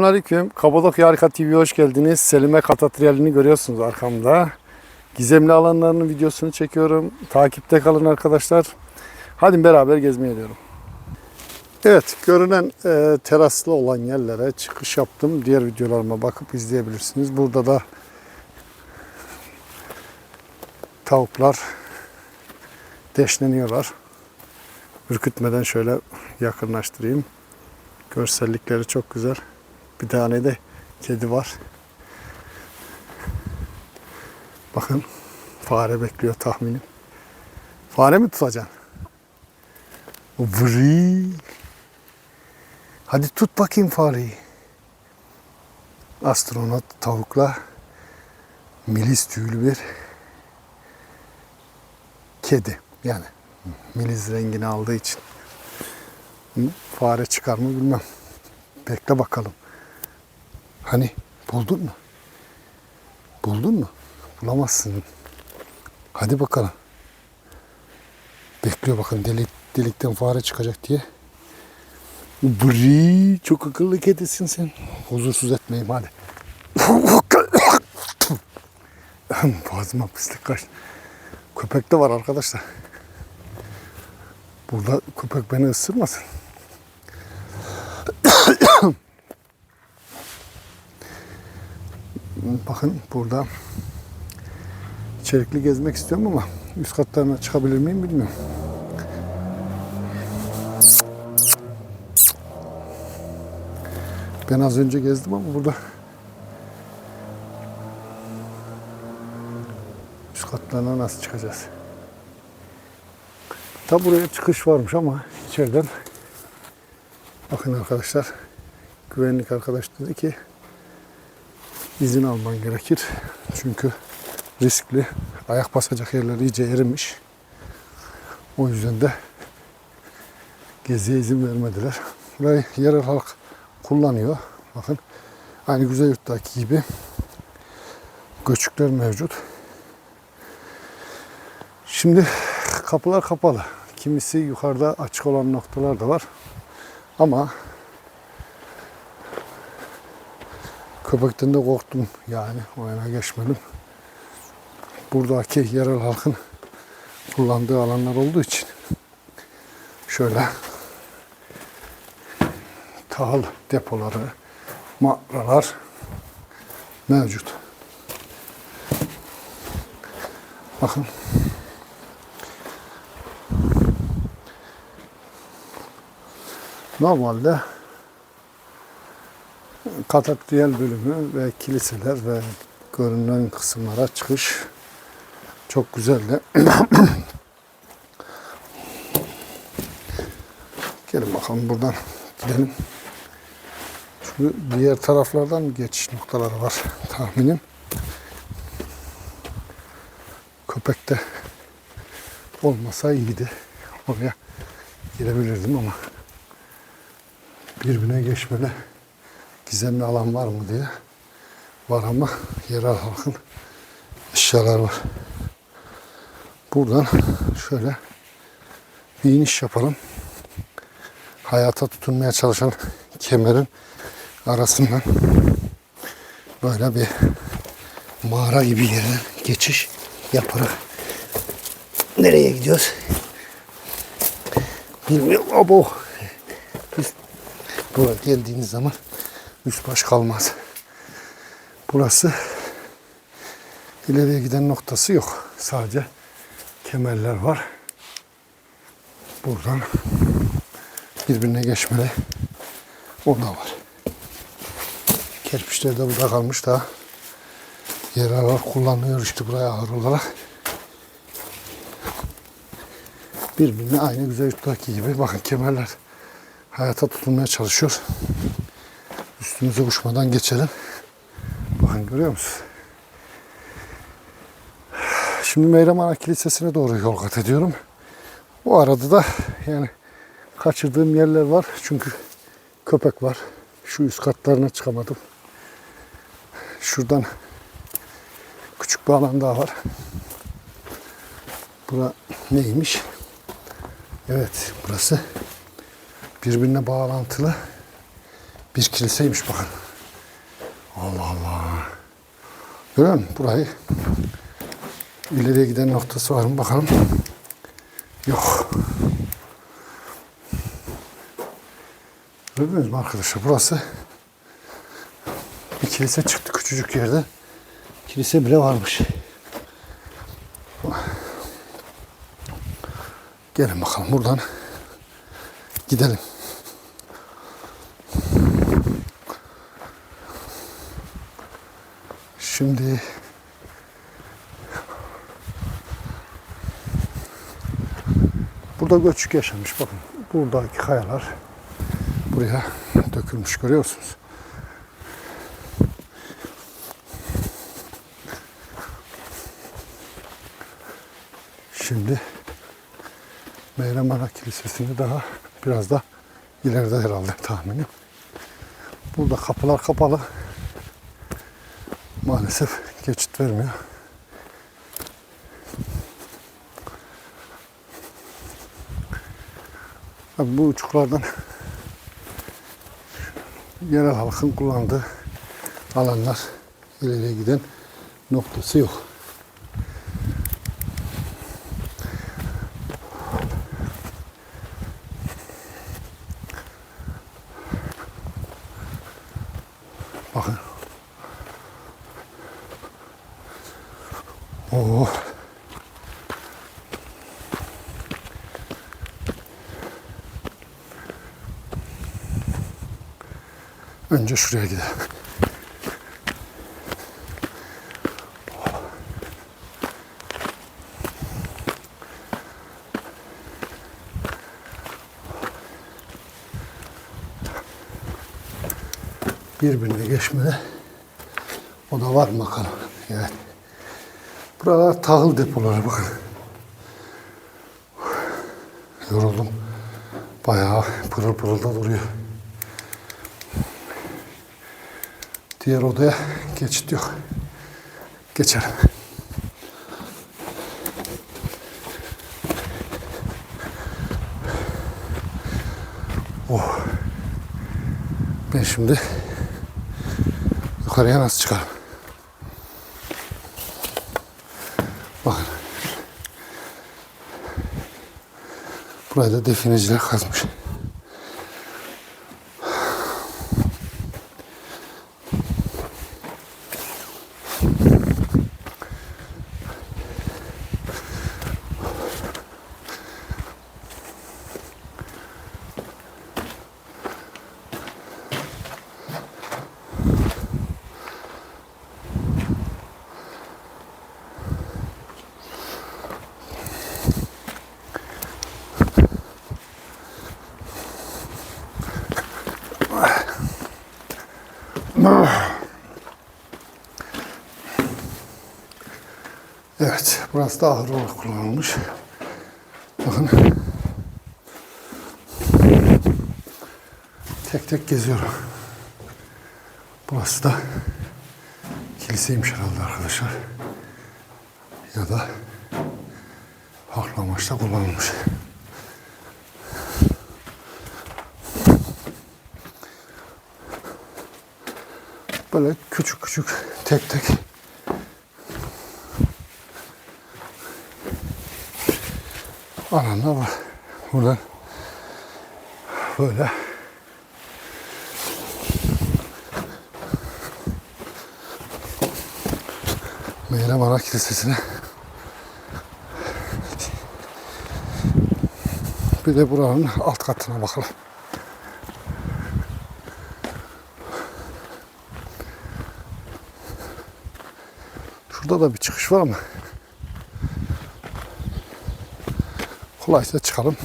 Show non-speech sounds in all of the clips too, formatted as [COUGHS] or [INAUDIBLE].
Selamünaleyküm. Kapadokya Harika TV'ye hoş geldiniz. Selime Katatriyalini görüyorsunuz arkamda. Gizemli alanlarının videosunu çekiyorum. Takipte kalın arkadaşlar. Hadi beraber gezmeye diyorum. Evet, görünen e, teraslı olan yerlere çıkış yaptım. Diğer videolarıma bakıp izleyebilirsiniz. Burada da tavuklar deşleniyorlar. Ürkütmeden şöyle yakınlaştırayım. Görsellikleri çok güzel. Bir tane de kedi var. Bakın fare bekliyor tahminim. Fare mi tutacaksın? Vri. Hadi tut bakayım fareyi. Astronot tavukla milis tüylü bir kedi. Yani milis rengini aldığı için. Fare çıkar mı bilmem. Bekle bakalım. Hani buldun mu? Buldun mu? Bulamazsın. Hadi bakalım. Bekliyor bakın delik, delikten fare çıkacak diye. Bri, çok akıllı kedisin sen. Huzursuz etmeyeyim hadi. [LAUGHS] Boğazıma pislik kaç. Köpek de var arkadaşlar. Burada köpek beni ısırmasın. Bakın burada içerikli gezmek istiyorum ama üst katlarına çıkabilir miyim bilmiyorum. Ben az önce gezdim ama burada üst katlarına nasıl çıkacağız? Ta buraya çıkış varmış ama içeriden bakın arkadaşlar güvenlik arkadaş dedi ki izin alman gerekir. Çünkü riskli. Ayak basacak yerler iyice erimiş. O yüzden de geziye izin vermediler. Burayı yerel halk kullanıyor. Bakın aynı Güzel Yurt'taki gibi göçükler mevcut. Şimdi kapılar kapalı. Kimisi yukarıda açık olan noktalar da var. Ama köpekten korktum yani o yana geçmedim. Buradaki yerel halkın kullandığı alanlar olduğu için şöyle tahıl depoları, mağaralar mevcut. Bakın normalde Katatriyel bölümü ve kiliseler ve görünen kısımlara çıkış çok güzeldi. [COUGHS] Gelin bakalım buradan gidelim. Çünkü diğer taraflardan geçiş noktaları var tahminim. Köpekte olmasa iyiydi. Oraya girebilirdim ama birbirine geçmeli gizemli alan var mı diye var ama yerel halkın eşyalar var. Buradan şöyle bir iniş yapalım. Hayata tutunmaya çalışan kemerin arasından böyle bir mağara gibi yerden geçiş yaparak nereye gidiyoruz? Bilmiyorum. Abo. Biz buraya geldiğiniz zaman üst baş kalmaz. Burası ileriye giden noktası yok. Sadece kemerler var. Buradan birbirine geçmeli. O da var. Kerpiçler de burada kalmış da yer olarak kullanılıyor işte buraya ağır olarak. Birbirine aynı güzel yurttaki gibi. Bakın kemerler hayata tutunmaya çalışıyor. Üstümüze uçmadan geçelim. Bakın görüyor musun? Şimdi Meyramana Kilisesi'ne doğru yol kat ediyorum. Bu arada da yani kaçırdığım yerler var. Çünkü köpek var. Şu üst katlarına çıkamadım. Şuradan küçük bir alan daha var. Bura neymiş? Evet burası birbirine bağlantılı bir kiliseymiş bakın. Allah Allah. Görüyor musun burayı? İleriye giden noktası var mı bakalım. Yok. Gördünüz mü arkadaşlar? Burası bir kilise çıktı küçücük yerde. Kilise bile varmış. Gelin bakalım buradan gidelim. Şimdi burada göçük yaşamış. Bakın buradaki kayalar buraya dökülmüş görüyorsunuz. Şimdi Meyremana Kilisesi'ni daha biraz da ileride herhalde tahminim. Burada kapılar kapalı. Maalesef geçit vermiyor. Tabii bu uçuklardan yerel halkın kullandığı alanlar ileriye giden noktası yok. Oo. Önce şuraya gidelim. birbirine geçmede o da var bakalım. Evet. Buralar tahıl depoları bakın. Yoruldum. Bayağı pırıl pırıl da duruyor. Diğer odaya geçit yok. Geçelim. Oh. Ben şimdi yukarıya nasıl çıkarım? Bakın. Burayı da defineciler kazmış. Evet, burası da ahır olarak kullanılmış. Bakın. Tek tek geziyorum. Burası da kiliseymiş herhalde arkadaşlar. Ya da farklı amaçla kullanılmış. Böyle küçük küçük tek tek alanlar var. Burada böyle Meyrem Ana Kilisesi'ne bir de buranın alt katına bakalım. Şurada da bir çıkış var ama kolaysa çıkalım.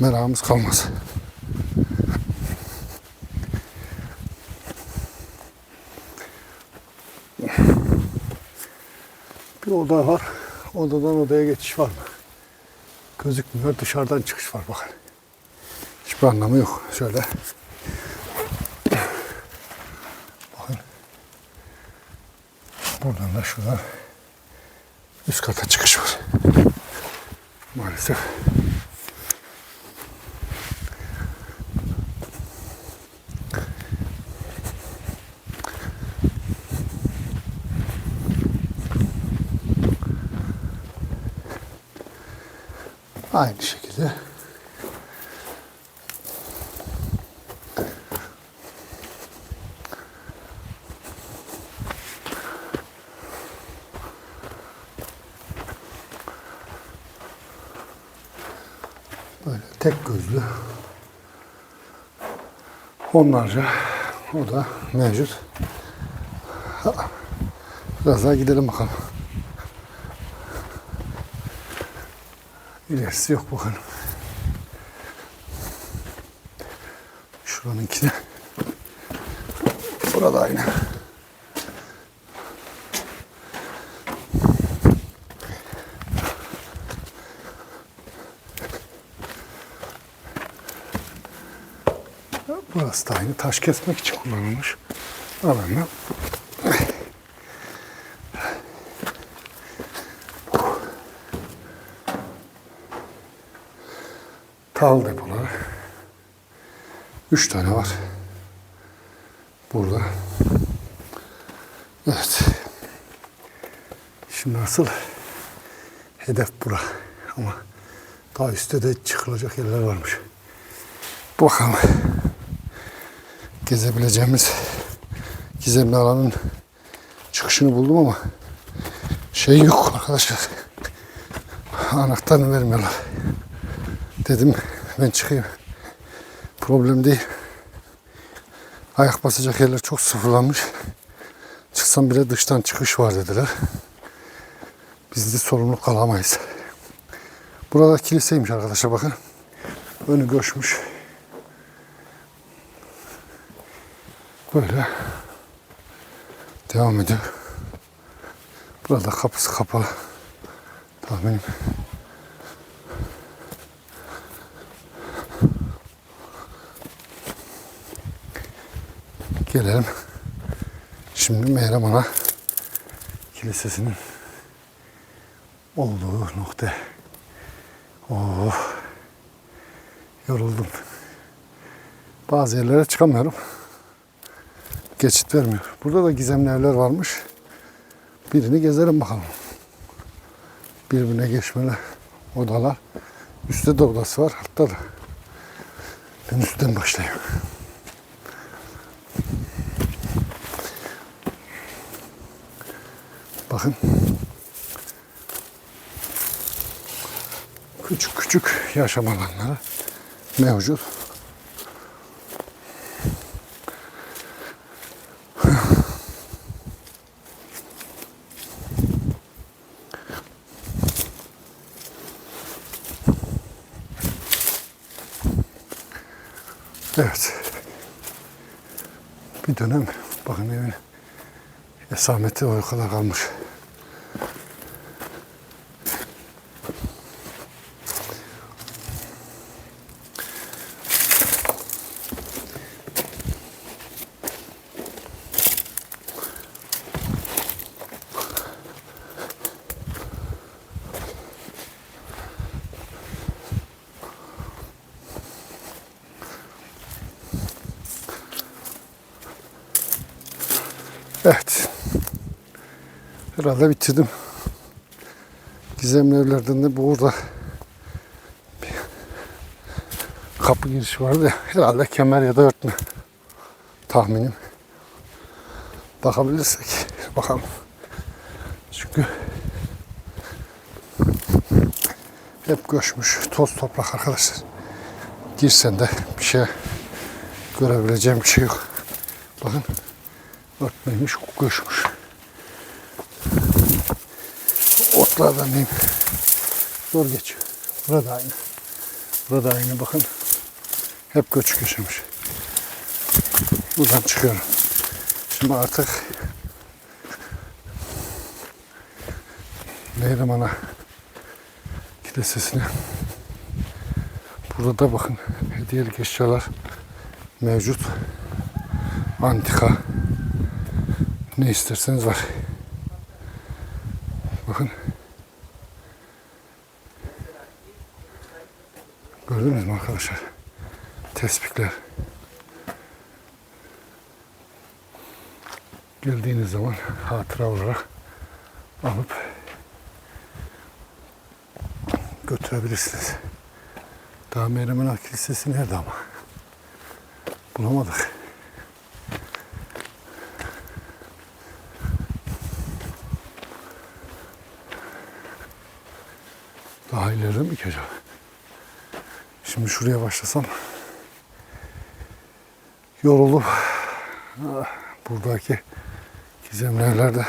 Merakımız kalmaz. Bir oda var. Odadan odaya geçiş var mı? Gözükmüyor. Dışarıdan çıkış var bakın. Hiçbir anlamı yok. Şöyle. Bakın. Buradan da şuradan üst kata çıkış var. Maalesef. Aynı şekilde gözlü. Onlarca o da mevcut. Ha, Biraz daha gidelim bakalım. İlerisi yok bakalım. Şuranınki de. Burada aynı. Burası da aynı. Taş kesmek için kullanılmış. Alanla. Tal depoları. Üç tane var. Burada. Evet. Şimdi asıl hedef bura. Ama daha üstte de çıkılacak yerler varmış. Bakalım. Gezebileceğimiz gizemli alanın çıkışını buldum ama şey yok arkadaşlar. Anahtarını vermiyorlar. Dedim ben çıkayım. Problem değil. Ayak basacak yerler çok sıfırlanmış. Çıksam bile dıştan çıkış var dediler. Biz de sorumluluk alamayız. Burada kiliseymiş arkadaşlar bakın. Önü göçmüş. Böyle devam ediyor. Burada kapısı kapalı. Tahminim. Gelelim. Şimdi Meyrem Ana Kilisesi'nin olduğu nokta. Oh. Yoruldum. Bazı yerlere çıkamıyorum. Geçit vermiyor. Burada da gizemli evler varmış. Birini gezelim bakalım. Birbirine geçmeli odalar. Üstte de odası var. Altta da. Ben üstten başlayayım. Bakın. Küçük küçük yaşam alanları mevcut. Evet. Bir dönem bakın evin esameti o kadar kalmış. Evet. Herhalde bitirdim. Gizemli evlerden de burada bir kapı girişi vardı. Herhalde kemer ya da örtme tahminim. Bakabilirsek bakalım. Çünkü hep göçmüş toz toprak arkadaşlar. Girsen de bir şey görebileceğim bir şey yok. Bakın örtmemiş, göçmüş. Otlardan diyeyim. Zor geçiyor. Burada aynı. Burada aynı bakın. Hep göç geçirmiş. Buradan çıkıyorum. Şimdi artık Meyrem Ana Kilisesi'ne Burada da bakın hediyelik eşyalar mevcut. Antika ne isterseniz var. Gördünüz mü arkadaşlar? Tespihler. Geldiğiniz zaman hatıra olarak alıp götürebilirsiniz. Daha Meryem Kilisesi nerede ama? Bulamadık. Daha ileride mi ki acaba? Şimdi şuraya başlasam yorulup buradaki gizemli yerlerde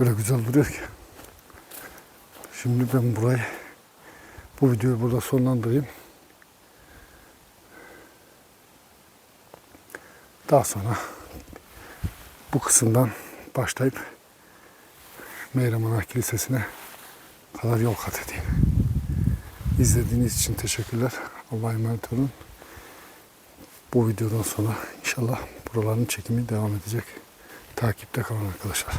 öyle güzel duruyor ki. Şimdi ben burayı bu videoyu burada sonlandırayım. Daha sonra bu kısımdan başlayıp Meyrem Ana Kilisesi'ne kadar yol kat edeyim. İzlediğiniz için teşekkürler. Allah'a emanet olun. Bu videodan sonra inşallah buraların çekimi devam edecek. Takipte kalın arkadaşlar.